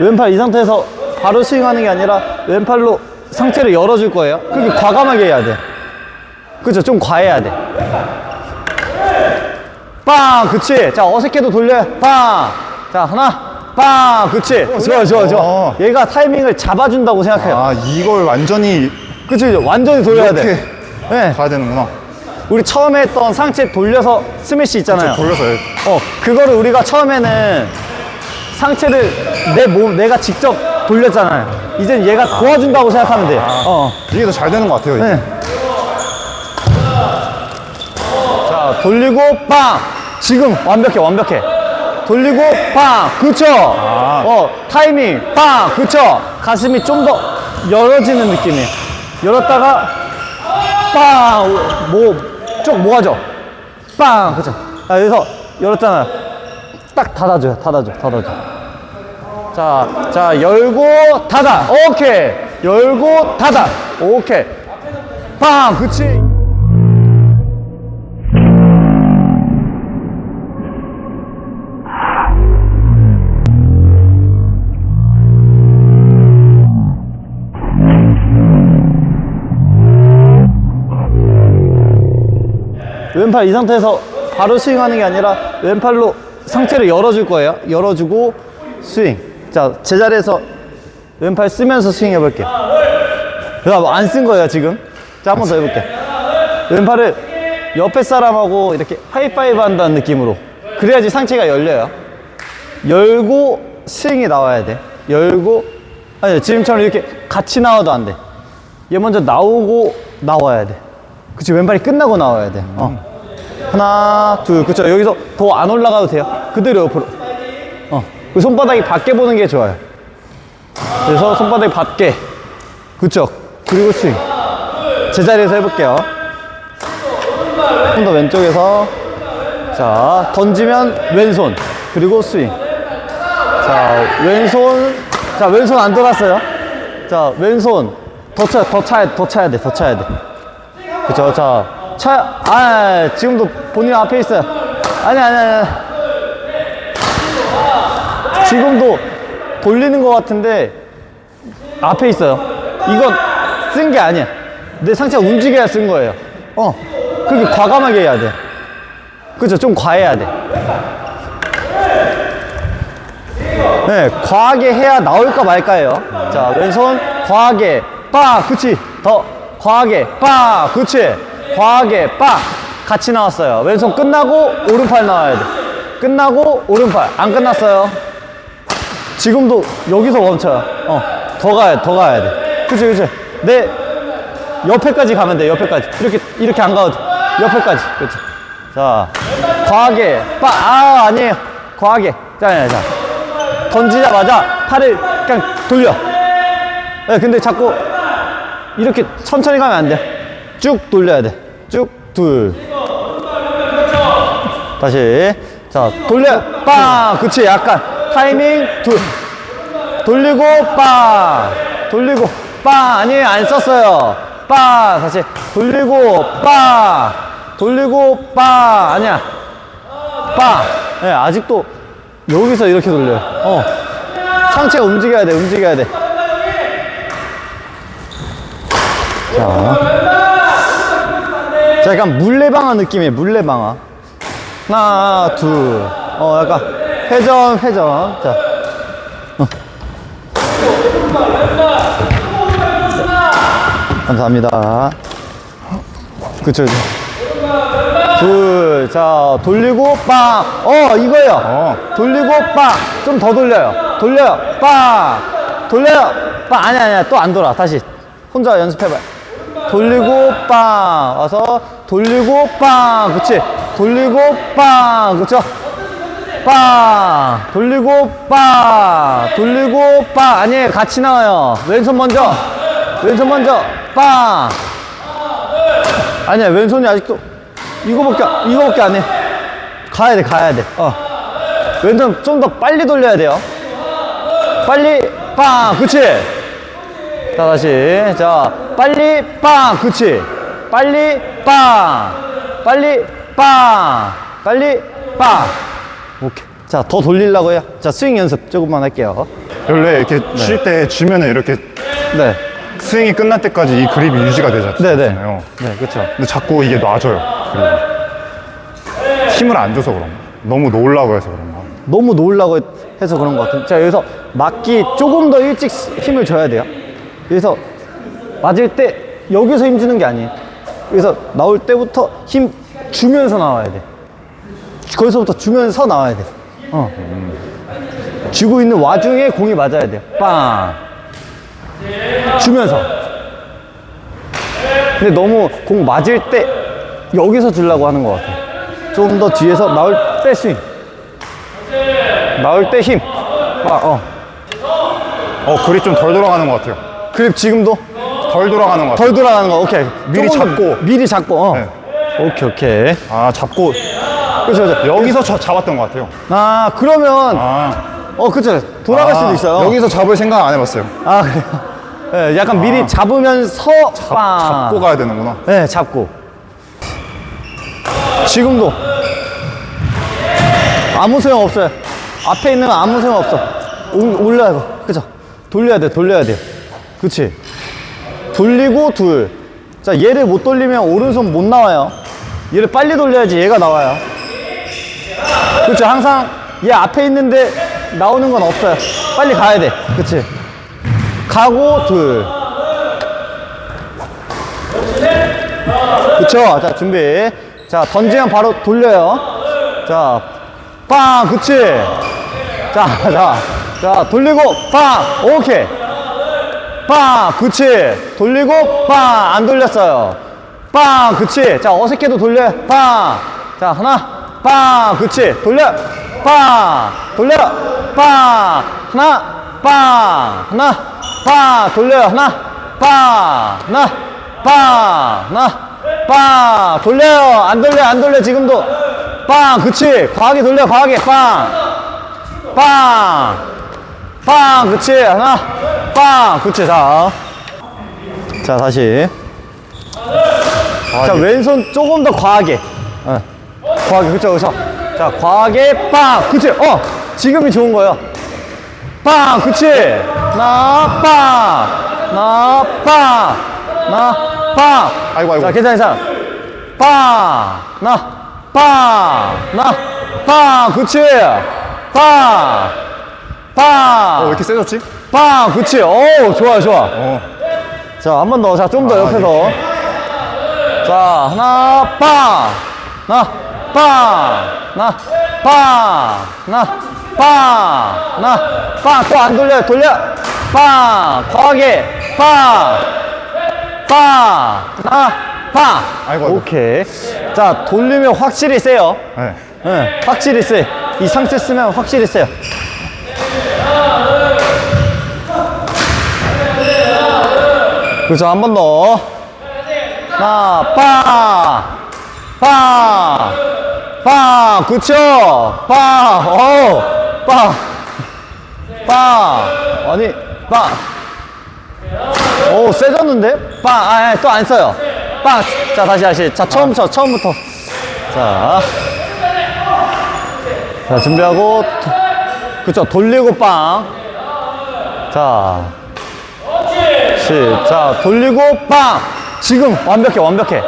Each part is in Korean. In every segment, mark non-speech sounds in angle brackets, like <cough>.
왼팔 이 상태에서 바로 스윙하는 게 아니라 왼팔로 상체를 열어줄 거예요. 그렇게 과감하게 해야 돼. 그죠? 좀 과해야 돼. 빵! 그치. 자, 어색해도 돌려요. 빵! 자, 하나. 빵! 그치. 좋아, 좋아, 좋아. 어. 얘가 타이밍을 잡아준다고 생각해요. 아 이걸 완전히 그치, 그치. 완전히 돌려야 돼. 이렇게 네. 가야 되는구나. 우리 처음에 했던 상체 돌려서 스매시 있잖아요. 돌려서 해. 어, 그거를 우리가 처음에는 상체를 내 몸, 내가 직접 돌렸잖아요. 이젠 얘가 도와준다고 생각하면 돼요. 어. 이게 더 잘 되는 것 같아요. 이게. 네. 자, 돌리고 빵! 지금 완벽해, 완벽해. 돌리고 빵! 그쵸? 어, 타이밍 빵! 그쵸? 가슴이 좀 더 열어지는 느낌이에요. 열었다가 빵! 뭐, 쭉 모아줘. 빵! 그쵸? 자, 여기서 열었잖아요. 딱 닫아줘요, 닫아줘, 닫아줘. 자, 자, 열고 닫아. 오케이. 열고 닫아. 오케이. 빵! 그치? 왼팔 이 상태에서 바로 스윙하는 게 아니라 왼팔로 상체를 열어줄 거예요. 열어주고 스윙. 자, 제자리에서 왼팔 쓰면서 스윙 해볼게요. 안 쓴 거예요, 지금. 자, 한 번 더 해볼게요. 왼팔을 옆에 사람하고 이렇게 하이파이브 한다는 느낌으로. 그래야지 상체가 열려요. 열고 스윙이 나와야 돼. 열고, 아니, 지금처럼 이렇게 같이 나와도 안 돼. 얘 먼저 나오고 나와야 돼. 그치, 왼발이 끝나고 나와야 돼. 어. 하나, 둘, 그쵸. 여기서 더 안 올라가도 돼요. 그대로 옆으로. 어. 그 손바닥이 밖에 보는 게 좋아요. 그래서 손바닥이 밖에. 그쵸. 그리고 스윙. 제자리에서 해볼게요. 좀 더 왼쪽에서. 자, 던지면 왼손. 그리고 스윙. 자, 왼손. 자, 왼손 안 돌았어요. 자, 왼손. 더 차, 더 차야, 더 차야 돼, 더 차야 돼. 그쵸, 자. 차, 아, 지금도 본인 앞에 있어요. 아니, 아니, 아니. 지금도 돌리는 것 같은데 앞에 있어요. 이건 쓴게 아니야. 내 상체가 움직여야 쓴 거예요. 어. 그렇게 과감하게 해야 돼. 그죠? 좀 과해야 돼. 네, 과하게 해야 나올까 말까예요. 자, 왼손 과하게 빠, 그치? 더 과하게 빠, 그치? 과하게 빠. 같이 나왔어요. 왼손 끝나고 오른팔 나와야 돼. 끝나고 오른팔. 안 끝났어요. 지금도 여기서 멈춰요. 어, 더 가야, 더 가야 돼. 그치, 그치. 내 옆에까지 가면 돼, 옆에까지. 이렇게, 이렇게 안 가도 돼. 옆에까지. 그치. 자, 과하게 빠, 아, 아니에요. 과하게. 자, 자. 던지자마자 팔을 그냥 돌려. 네, 근데 자꾸 이렇게 천천히 가면 안 돼. 쭉 돌려야 돼. 쭉, 둘. 다시. 자, 돌려. 빵! 그치, 약간. 타이밍, 둘. 돌리고, 빵! 돌리고, 빵! 아니에요, 안 썼어요. 빵! 다시. 돌리고, 빵! 돌리고, 빵! 아니야. 빵! 네, 아직도 여기서 이렇게 돌려요. 어. 상체가 움직여야 돼, 움직여야 돼. 자. 자, 약간 물레방아 느낌이에요, 물레방아. 하나, 둘. 어, 약간 회전, 회전. 자. 어. 감사합니다. 그쵸, 그쵸. 둘, 자, 돌리고, 빵. 어, 이거예요. 어. 돌리고, 빵. 좀 더 돌려요. 돌려요. 빵. 돌려요. 빵. 아니야, 아니야. 또 안 돌아. 다시. 혼자 연습해봐요. 돌리고, 빵. 와서, 돌리고, 빵. 그치. 돌리고, 빵. 그쵸. 빵. 돌리고, 빵. 돌리고, 빵. 아니에요. 같이 나와요. 왼손 먼저. 왼손 먼저. 빵. 아니야. 왼손이 아직도. 이거밖에, 안- 이거밖에 안 해. 가야 돼, 가야 돼. 어. 왼손 좀 더 빨리 돌려야 돼요. 빨리, 빵! 그치? 자, 다시. 자, 빨리, 빵! 그치? 빨리, 빵! 빨리, 빵! 빨리, 빵! 오케이. 자, 더 돌리려고 해요. 자, 스윙 연습 조금만 할게요. 원래 이렇게 칠 때 주면은 이렇게 네. 스윙이 끝날 때까지 이 그립이 유지가 되잖아요. 네, 네. 네, 그렇죠. 근데 자꾸 이게 놔져요. 그립이. 힘을 안 줘서 그런 거. 너무 놓으려고 해서 그런 거. 너무 놓으려고 해서 그런 것 같아요. 자, 여기서 맞기 조금 더 일찍 힘을 줘야 돼요. 여기서 맞을 때 여기서 힘 주는 게 아니에요. 여기서 나올 때부터 힘 주면서 나와야 돼. 거기서부터 주면서 나와야 돼. 어. 쥐고 있는 와중에 공이 맞아야 돼요. 빵! 주면서. 근데 너무 공 맞을 때 여기서 주려고 하는 것 같아요. 좀 더 뒤에서 나올 때 스윙. 나올 때 힘. 아, 어. 어, 그립 좀덜 돌아가는 것 같아요. 그립 지금도 덜 돌아가는 것 같아요. 덜 돌아가는 거. 오케이. 미리 조금 더 잡고. 미리 잡고. 어. 네. 오케이, 오케이. 아, 잡고 그렇죠, 그렇죠. 여기서 저- 잡았던 것 같아요. 아, 그러면 아, 어, 그렇죠. 돌아갈 아, 수도 있어요. 여기서 잡을 생각 안 해봤어요. 아, 그래요. <laughs> 네, 약간 미리 잡으면서 빵. 잡고 가야 되는구나. 네, 잡고. 지금도 아무 소용 없어요. 앞에 있는 건 아무 소용 없어. 올- 돼. 그죠? 돌려야 돼, 돌려야 돼요. 그치? 돌리고 둘. 자, 얘를 못 돌리면 오른손 못 나와요. 얘를 빨리 돌려야지 얘가 나와요. 그렇죠. 항상 얘 앞에 있는데 나오는 건 없어요. 빨리 가야 돼. 그치? 가고 둘. 그쵸? 자, 준비. 자, 던지면 바로 돌려요. 자, 빵! 그치? 자, 자, 자, 돌리고, 빵! 오케이. 빵! 그치? 돌리고, 빵! 안 돌렸어요. 빵! 그치? 자, 어색해도 돌려요. 빵! 자, 하나, 빵! 그치? 돌려! 빵! 돌려! 빵! 하나, 빵! 하나, 빵! 돌려요. 하나, 빵! 하나, 빵! 하나, 빵! 돌려요. 안 돌려, 안 돌려, 지금도. 빵! 그치? 과하게 돌려, 과하게. 빵! 빵! 빵! 그치? 하나, 빵! 그치? 자. 자, 다시. 자, 왼손 조금 더 과하게. 어. 과하게, 그쵸, 그쵸. 자, 과하게, 빵! 그치? 어! 지금이 좋은 거예요. 빵! 그치? 나, 빵! 나, 빵! 나, 빵! 아이고, 아이고. 자, 괜찮아, 괜찮아. 빵! 나, 빵! 나, 빵! 그치? 빵! 빵! 어, 왜 이렇게 세졌지? 빵! 그치? 오, 좋아, 좋아. 어. 자, 한 번 더. 자, 좀 더 옆에서. 자, 하나, 빵! 나, 빵! 나, 빵! 나, 빵! 나, 빵! 또 안 돌려요. 돌려! 빵! 과하게! 빵! 빵! 나, 빵! 아이고, 아이고. 오케이. 자, 돌리면 확실히 세요. 네. 네, 확실히 세. 이 상체 쓰면 확실히 세요. 그렇죠. 한 번 더. 하나, 빵! 빵! 빵! 그쵸? 빵! 어 빵! 빵! 아니, 빵! 오, 세졌는데? 빵! 아, 또 안 써요. 빵! 자, 다시, 다시. 자, 처음부터, 처음부터. 자. 자, 준비하고. 도- 그쵸, 돌리고 빵. 자. 시, 자, 돌리고 빵. 지금 완벽해, 완벽해.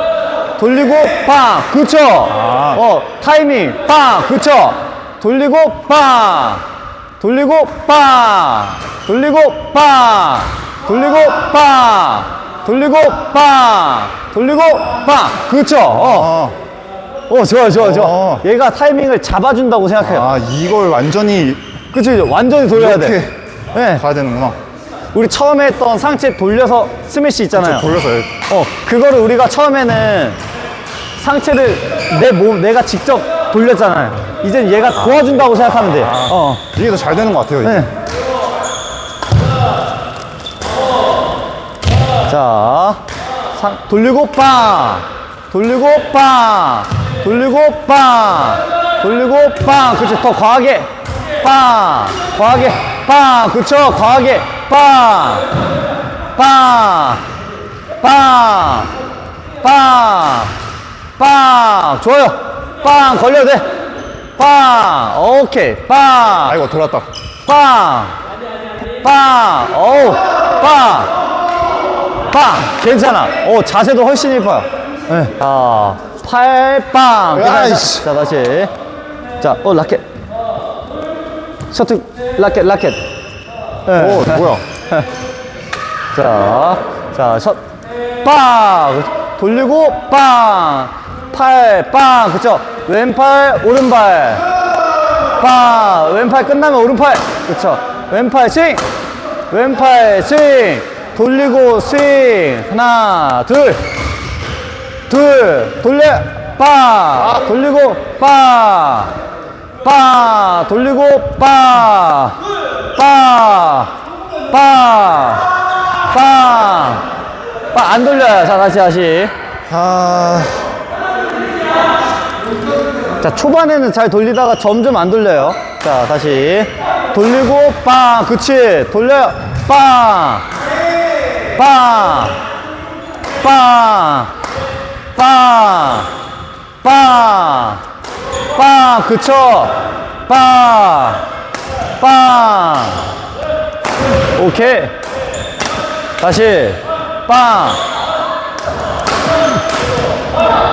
돌리고 빵. 그쵸? 어, 타이밍. 빵. 그쵸? 돌리고 빵. 돌리고 빵. 돌리고 빵. 돌리고 빵. 돌리고 빵. 돌리고 빵. 그쵸? 어. 아, 어, 좋아, 좋아, 좋아. 어. 얘가 타이밍을 잡아준다고 생각해요. 아, 이걸 완전히 그치? 완전히 돌려야 돼. 이렇게 네. 가야 되는구나. 우리 처음에 했던 상체 돌려서 스매시 있잖아요. 돌려서 해. 어, 그거를 우리가 처음에는 상체를 내 몸, 내가 직접 돌렸잖아요. 이젠 얘가 도와준다고 생각하면 돼. 어. 이게 더 잘 되는 것 같아요. 이게. 네. 자, 상, 돌리고 빵! 돌리고 빵! 돌리고 빵! 돌리고 빵! 그쵸, 더 과하게! 빵! 과하게! 빵! 그쵸, 과하게! 빵! 빵! 빵! 빵! 빵! 좋아요! 빵! 걸려도 돼! 빵. 오케이. 빵. 아이고, 돌았다. 빵! 빵! 어우, 빵! 빵! 괜찮아. 오, 자세도 훨씬 이뻐요. 네. 자, 팔빵! 괜찮아. 아이씨. 자, 다시. 자, 어, 라켓. 셔틀, 라켓, 라켓. 네. 오, 뭐야. <laughs> 자, 자, 첫, 빵! 돌리고, 빵! 팔, 빵! 그쵸? 왼팔, 오른발. 빵! 왼팔 끝나면 오른팔. 그쵸? 왼팔 스윙! 왼팔 스윙! 돌리고 스윙! 하나, 둘! 둘! 돌려! 빵! 돌리고, 빵! 빵! 돌리고, 빵! 빵! 빵! 빵! 빵! 안 돌려요. 자, 다시, 다시. 아, 자, 초반에는 잘 돌리다가 점점 안 돌려요. 자, 다시. 돌리고, 빵! 그치. 돌려요. 빵! 빵! 빵! 빵! 빵! 빵! 그쵸. 빵! 빵! 오케이. 다시. 빵!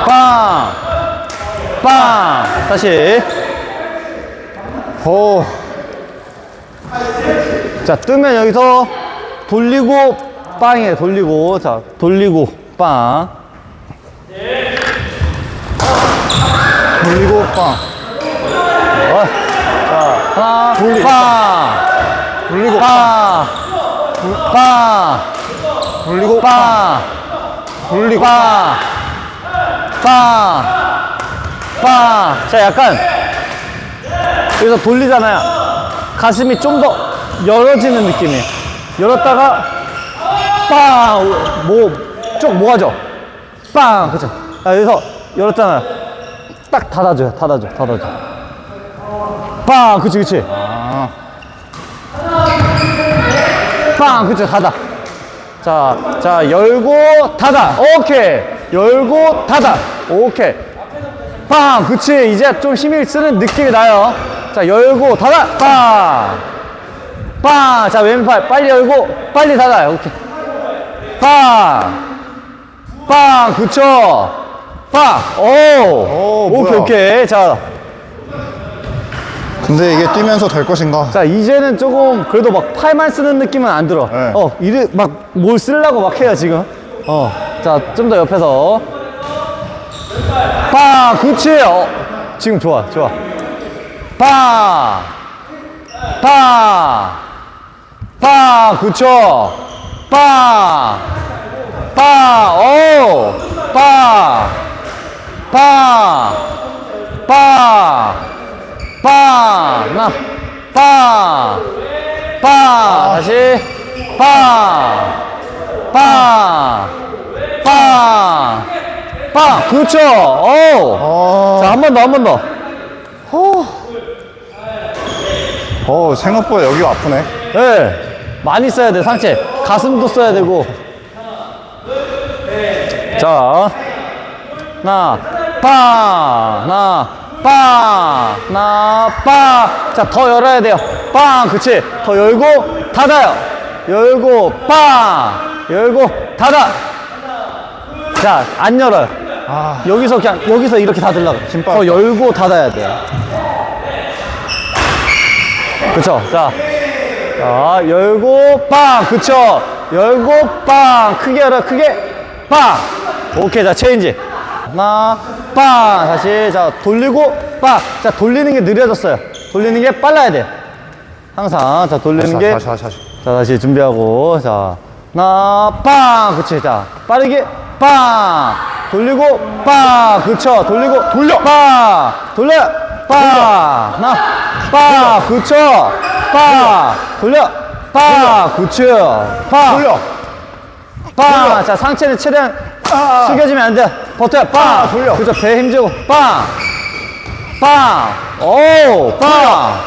빵! 빵! 다시. 오, 자, 뜨면 여기서 돌리고 빵이에요. 돌리고. 자, 돌리고 빵. 돌리고 빵. 어. 자, 하나, 돌리- 빵. 돌리고 빵. 빵. 돌리고 빵. 돌리고 빵. 빵. 빵. 자, 약간 여기서 돌리잖아요. 가슴이 좀 더 열어지는 느낌이에요. 열었다가 빵. 뭐, 쭉 모아져. 빵. 그죠? 아, 여기서 열었잖아요. 딱 닫아줘요. 닫아줘. 닫아줘. 빵. 그치, 그치. 아, 빵! 그쵸, 닫아. 자, 자, 열고, 닫아. 오케이. 열고, 닫아. 오케이. 빵! 그치. 이제 좀 힘을 쓰는 느낌이 나요. 자, 열고, 닫아. 빵! 빵! 자, 왼팔 빨리 열고, 빨리 닫아요. 오케이. 빵! 빵! 그쵸. 빵! 오! 오, 오케이, 뭐야. 오케이. 자, 근데 이게 뛰면서 될 것인가? 자 이제는 조금 그래도 막 팔만 쓰는 느낌은 안 들어. 네. 어 이래 막 뭘 쓰려고 막 해요 지금. 어. 자 좀 더 옆에서. 빵 그치. 어 지금 좋아 좋아. 빵. 빵. 빵 그쵸. 빵. 빵. 오. 빵. 빵. 빵. 빵! 나, 빵! 빵! 다시, 빵! 빵! 빵! 빵! 그렇죠! 오! 어, 자, 한 번 더, 한 번 더. 어, 생각보다 여기가 아프네. 예. 많이 써야 돼, 상체. 가슴도 써야 되고. 자, 나, 빵! 나, 빵! 나, 빵! 자, 더 열어야 돼요. 빵! 그치. 더 열고, 닫아요. 열고, 빵! 열고, 닫아! 자, 안 열어요. 아, 여기서 그냥, 여기서 이렇게 닫으려고. 힘 더. 열고 닫아야 돼요. 그쵸. 자. 자, 열고, 빵. 그쵸. 열고, 빵. 크게 열어, 크게. 빵. 오케이. 자, 체인지. 하나, 빵. 다시. 자, 돌리고, 빵. 자, 돌리는 게 느려졌어요. 돌리는 게 빨라야 돼. 항상. 자, 돌리는 다시, 게. 다시, 다시, 다시. 자, 다시 준비하고. 자, 하나, 빵. 그치. 자, 빠르게, 빵. 돌리고, 빵. 그쵸. 돌리고, 돌려. 빵. 돌려. 빵. 하나, 빵. 그쵸. 빵. 돌려. 빵. 그쵸. 빵. 돌려. 빵. 자, 상체는 최대한 숙여지면 안 돼. 버텨. 빵. 아, 돌려. 그쵸. 배 힘주고. 빵. 빵. 오. 빵.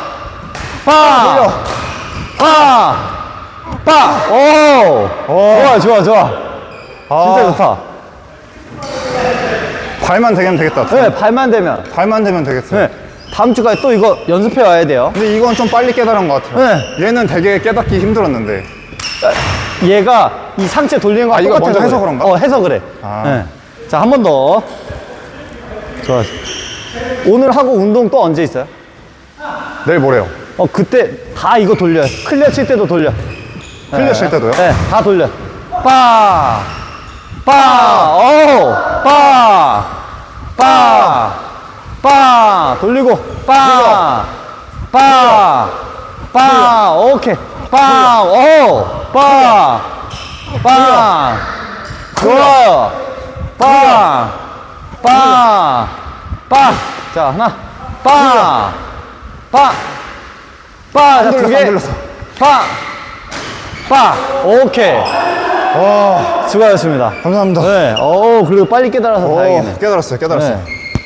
빵. 돌려. 빵! 빵! 오! 좋아, 좋아, 좋아. 아, 진짜 좋다. 발만 되면 되겠다. 네, 발만 대면. 발만 되면 되겠어. 네. 다음 주까지 또 이거 연습해 와야 돼요. 근데 이건 좀 빨리 깨달은 것 같아요. 네. 얘는 되게 깨닫기 힘들었는데. 얘가 이 상체 돌리는 거 아, 이거 똑같아서 먼저 해서. 그런가? 어, 해서 그래. 아. 네. 자, 한 번 더. 좋아. 오늘 하고 운동 또 언제 있어요? 내일 모레요. 어, 그때 다 이거 돌려요. 클리어 칠 때도 돌려. 클리어 칠 때도요? 네, 다 돌려. 빠! 빠! 오! 빠! 빠! 빠! 돌리고, 빠! 빠! 빠! 오케이. 빠! 오! 빠! 빠! 좋아요. 빠! 빠! 빠! 자, 하나. 빠! 빠! 빠! 자, 두 개. 빠! 빠! 오케이. 와, 수고하셨습니다. 감사합니다. 네, 어 그리고 빨리 깨달아서 오, 다행이네. 깨달았어요, 깨달았어요. 네.